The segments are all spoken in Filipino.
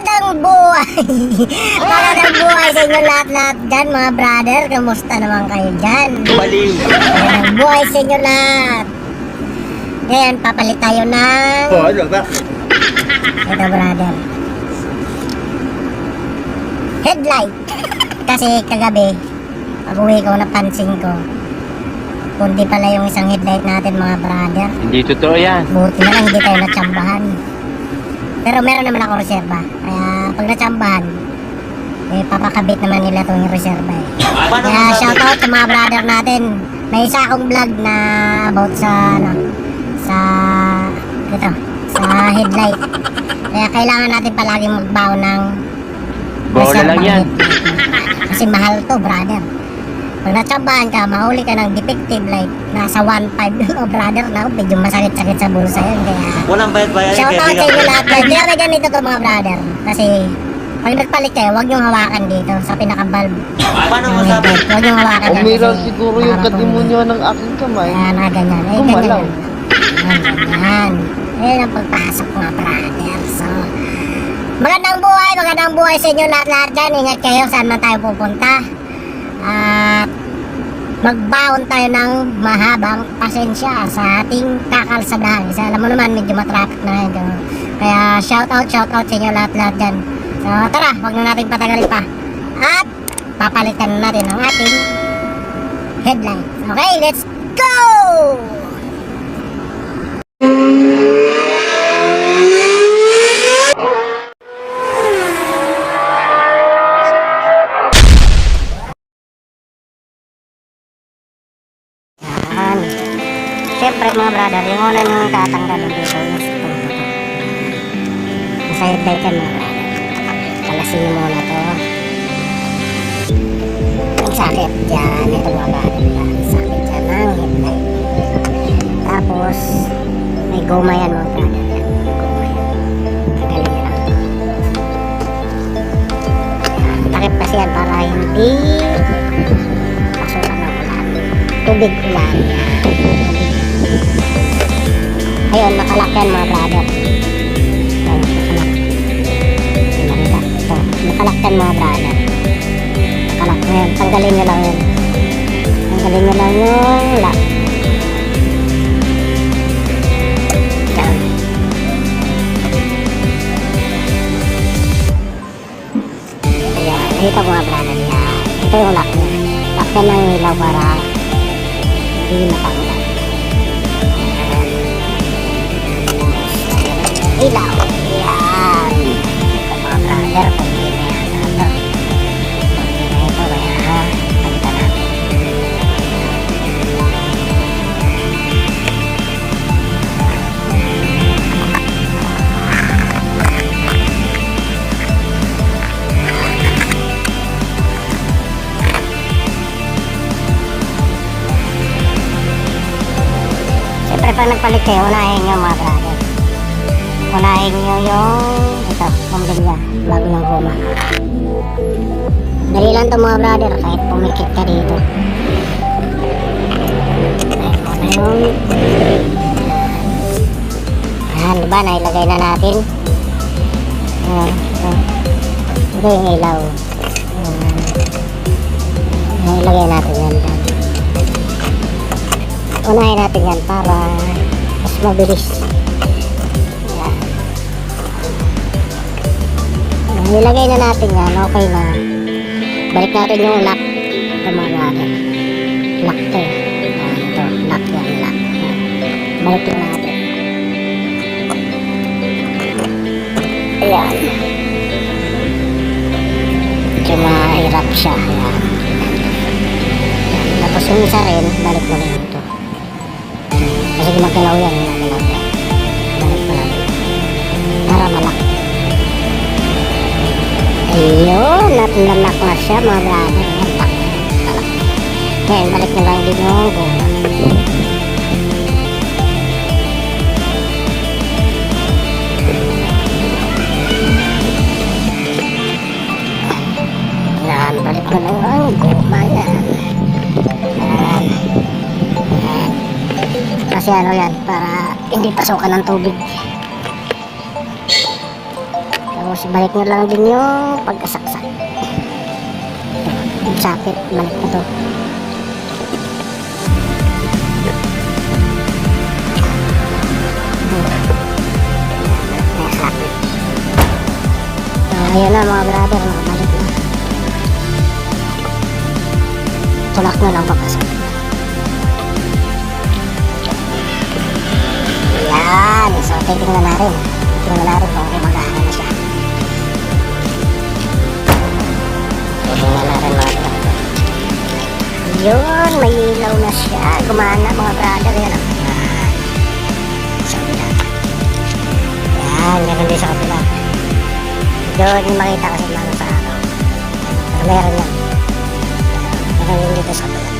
Magandang buhay! Magandang buhay sa inyo lahat-lahat dyan mga brother. Kamusta naman kayo dyan? Baliw. Magandang buhay sa inyo lahat. Ngayon, papalit tayo ng... Oh, ano ba? Ito brother. Headlight. Kasi kagabi, pag uwi ko, napansin ko. Kundi pala yung isang headlight natin mga brother. Hindi totoo yan. Buti na lang hindi tayo natsambahan. Pero meron naman ako reserba. Kaya pag natsambahan, eh papakabit naman nila itong reserba eh. Kaya shoutout sa mga brother natin. May isa akong vlog na about sa ano, sa ito, sa headlight. Kaya kailangan natin palagi magbaw ng Bola lang reserva yan. Kasi mahal to, brother. Pag natsambahan ka, mahuli ka ng defective light. Nasa 1.5 oh, brother na medyo masakit-sakit sa bulsa yun. Kaya Walang bayad-bayad Shout out sa inyo lahat guys. Kaya ganito to mga brother. Kasi pag nagpalit kayo, huwag niyong hawakan dito sa pinaka-valve. Paano mo sabi? Huwag niyong hawakan. Umiral kasi siguro yung katimonyo ng aking kamay. Kaya nakaganyan. Eh, Gumalaw. ganyan. Yan, ganyan. Ayan ang pagpasok mga brother. So, magandang buhay, magandang buhay sa inyo lahat-lahat dyan. Ingat kayo saan man tayo pupunta. At magbaon tayo ng mahabang pasensya sa ating kakalsadahan. Kasi alam mo naman, medyo matraffic na ngayon. Kaya shout out, shout out sa inyo lahat-lahat dyan. So tara, wag na natin patagalin pa. At papalitan na natin ang ating headline. Okay, let's go! Yan. Siyempre mga brother, yung una nyung tatanggalin dito is itong to. Nasa headlight yan mga brother. Kalasin mo muna to. Ang sakit dyan. Ito mga brother. Yan. Sakit dyan ng headlight. Tapos, may goma yan mga brother. Takip kasi yan para hindi pasukan ng ulan. Tubig ulan. Yan. Ayun, nakalak yan mga brother. Ayun, nakalak. Hindi makita. Ito, nakalak yan mga brother. Nakalak. Ngayon, tanggalin nyo lang yun. Tanggalin nyo lang yung lock. Yan. Nakita mga brother yan. Ito yung lock niya. Lock yan ng ilaw para hindi matanggal. Ilaw. Yan. Ito mga brother, kung hindi na yan. Ano? Kung hindi na ito, kaya palitan unahin nyo yung ito, pambilya bago yung guma dali lang to mga brother kahit pumikit ka dito. Unahin mo na yung yan diba nailagay na natin? Yan ito. Ito yung ilaw. Yan nailagay natin yan dyan unahin natin yan para mas mabilis nilagay na natin yan, okay na. Balik natin yung lock. Ito mga natin. Lock to. Yan, ito, lock yan, lock. Balik lang natin. Ayan. Medyo mahirap siya. Ayan. Tapos yung isa rin, balik mo rin ito. Kasi gumagalaw yan. Gumagalaw Natulanak na siya mga brother. Ayan, tak. Ngayon, balik na lang din yung goma. Yan, balik na lang ang goma yan. Kasi ano yan, para hindi pasukan ng tubig. Tapos balik nyo lang din yung pagkasaksak. Sakit, balik na to. Ayun na mga brother, nakabalik na. Tulak nyo lang pagkasakit. Yan. So, titingnan natin. Titingnan natin kung gumagana Mga brother. Yun, may ilaw na siya. Gumana mga brother. Yan. oh. Yan. Sa kabila. Yan, ganun din sa kabila. Doon makita kasi lang sa araw. Pero meron yan. Meron din dito sa kabila.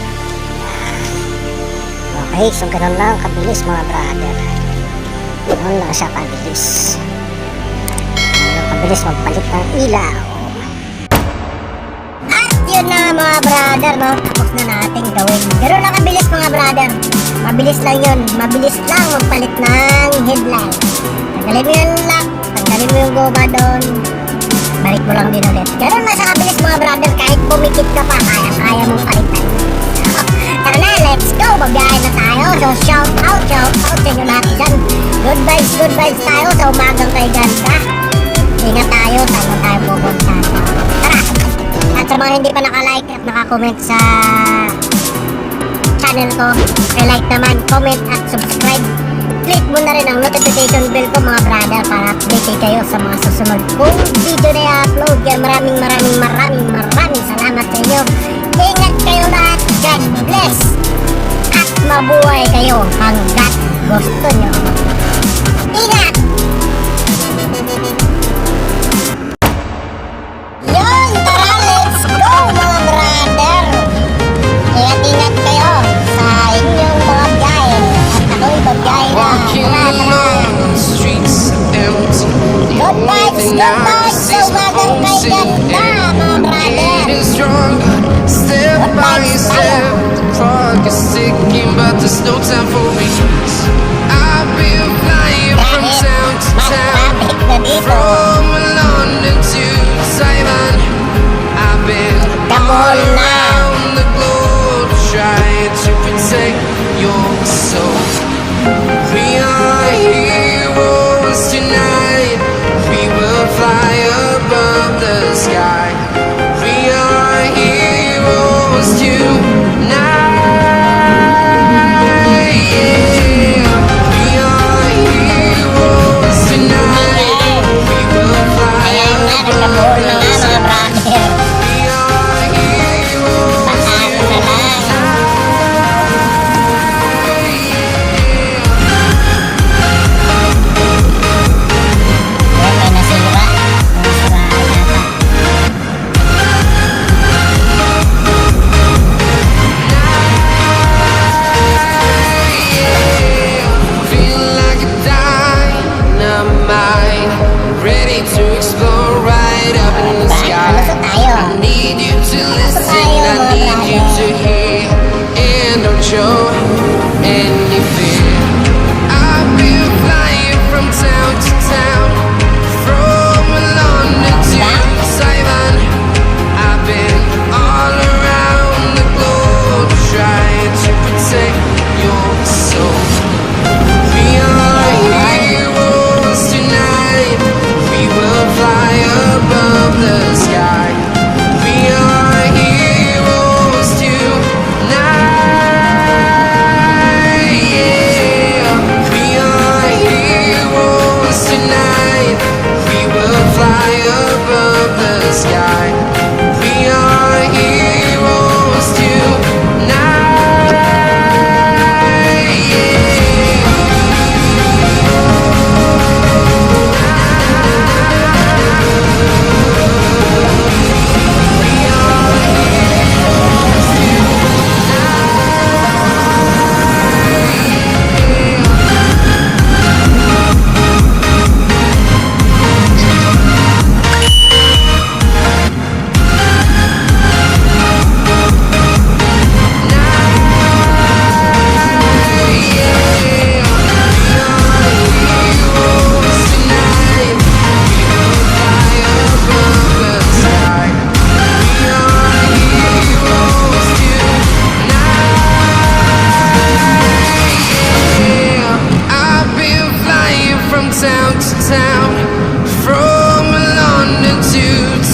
Okay, so ganun lang kabilis mga brother. Ganun lang siya kabilis. Ganun kabilis magpalit ng ilaw. Na mga brother, no? Tapos na natin gawin. Ganun lang kabilis mga brother. Mabilis lang yun. Mabilis lang magpalit ng headlight. Tanggalin mo yung lock. Tanggalin mo yung goma doon. Balik mo lang din ulit. Ganun siya kabilis mga brother. Kahit pumikit ka pa, kaya-kaya mong palitan. Tara na, let's go! Magbiyahe na tayo. So, shout out, shout out sa inyo lahat dyan. Good vibes, good vibes tayo sa umagang kay ganda. Hindi pa nakalike at nakakomment sa channel ko, like naman, comment at subscribe. Click mo na rin ang notification bell ko mga brother para update kayo sa mga susunod kong video na i-upload. Kaya maraming maraming maraming maraming salamat sa inyo. Ingat kayo lahat. God bless. At mabuhay kayo hanggat gusto nyo. Ingat! There's no time for me. I've been flying from town to town, to listen,